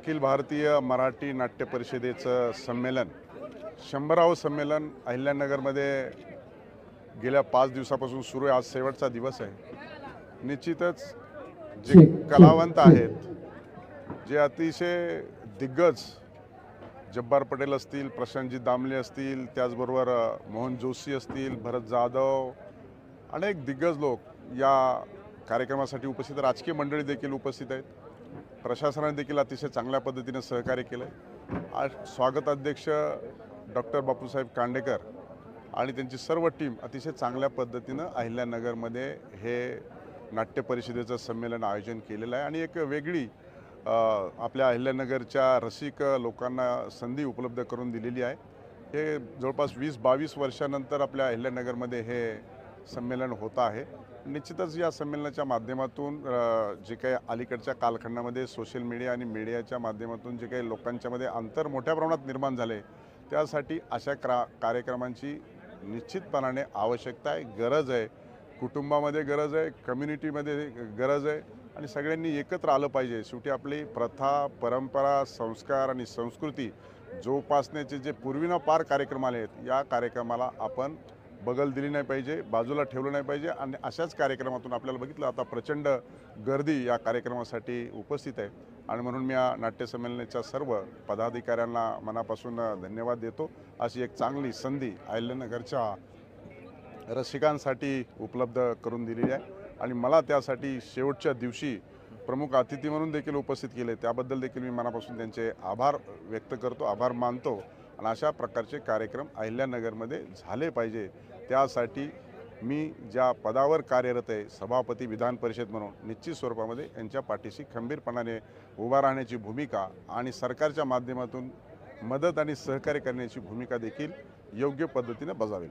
अखिल भारतीय मराठी नाट्य परिषदेचं संमेलन शंभरावं संमेलन अहिल्यानगरमध्ये गेल्या पाच दिवसापासून सुरू आहे. आज शेवटचा दिवस आहे. निश्चितच जे कलावंत आहेत जे अतिशय दिग्गज जब्बार पटेल असतील प्रशांतजी दामले असतील त्याचबरोबर मोहन जोशी असतील भरत जाधव अनेक दिग्गज लोक या कार्यक्रमासाठी उपस्थित राजकीय मंडळी देखील उपस्थित आहेत. प्रशासनाने देखील अतिशय चांगल्या पद्धतीने सहकार्य केलं आज आज स्वागताध्यक्ष डॉक्टर बापूसाहेब कांडेकर आणि त्यांची सर्व टीम अतिशय चांगल्या पद्धतीनं अहिल्यानगरमध्ये हे नाट्य परिषदेचं संमेलन आयोजन केलेलं आहे. आणि एक वेगळी आपल्या अहिल्यानगरच्या रसिक लोकांना संधी उपलब्ध करून दिलेली आहे. हे जवळपास वीस बावीस वर्षानंतर आपल्या अहिल्यानगरमध्ये हे संमेलन होतं आहे. निश्चितच या संमेलनाच्या माध्यमातून जे काही अलीकडच्या कालखंडामध्ये सोशल मीडिया आणि मीडियाच्या माध्यमातून जे काही लोकांच्यामध्ये अंतर मोठ्या प्रमाणात निर्माण झाले त्यासाठी अशा क्रा कार्यक्रमांची निश्चितपणाने आवश्यकता आहे गरज आहे. कुटुंबामध्ये गरज आहे कम्युनिटीमध्ये गरज आहे आणि सगळ्यांनी एकत्र आलं पाहिजे. शेवटी आपली प्रथा परंपरा संस्कार आणि संस्कृती जोपासण्याचे जे पूर्वीना पार कार्यक्रम आले आहेत या कार्यक्रमाला आपण बगल दिली नाही पाहिजे बाजूला ठेवलं नाही पाहिजे आणि अशाच कार्यक्रमातून आपल्याला बघितलं आता प्रचंड गर्दी या कार्यक्रमासाठी उपस्थित आहे. आणि म्हणून मी या नाट्यसंमेलनाच्या सर्व पदाधिकाऱ्यांना मनापासून धन्यवाद देतो. अशी एक चांगली संधी आयल्यानगरच्या रसिकांसाठी उपलब्ध करून दिलेली आहे. आणि मला त्यासाठी शेवटच्या दिवशी प्रमुख अतिथी म्हणून देखील उपस्थित केले. त्याबद्दल देखील मी मनापासून त्यांचे आभार व्यक्त करतो आभार मानतो. आणि अशा प्रकारचे कार्यक्रम अहिल्यानगरमध्ये झाले पाहिजे. त्यासाठी मी ज्या पदावर कार्यरत आहे सभापती विधान परिषद म्हणून निश्चित स्वरूपामध्ये यांच्या पाठीशी खंबीरपणाने उभा राहण्याची भूमिका आणि सरकारच्या माध्यमातून मदत आणि सहकार्य करण्याची भूमिका देखील योग्य पद्धतीने बजावेल.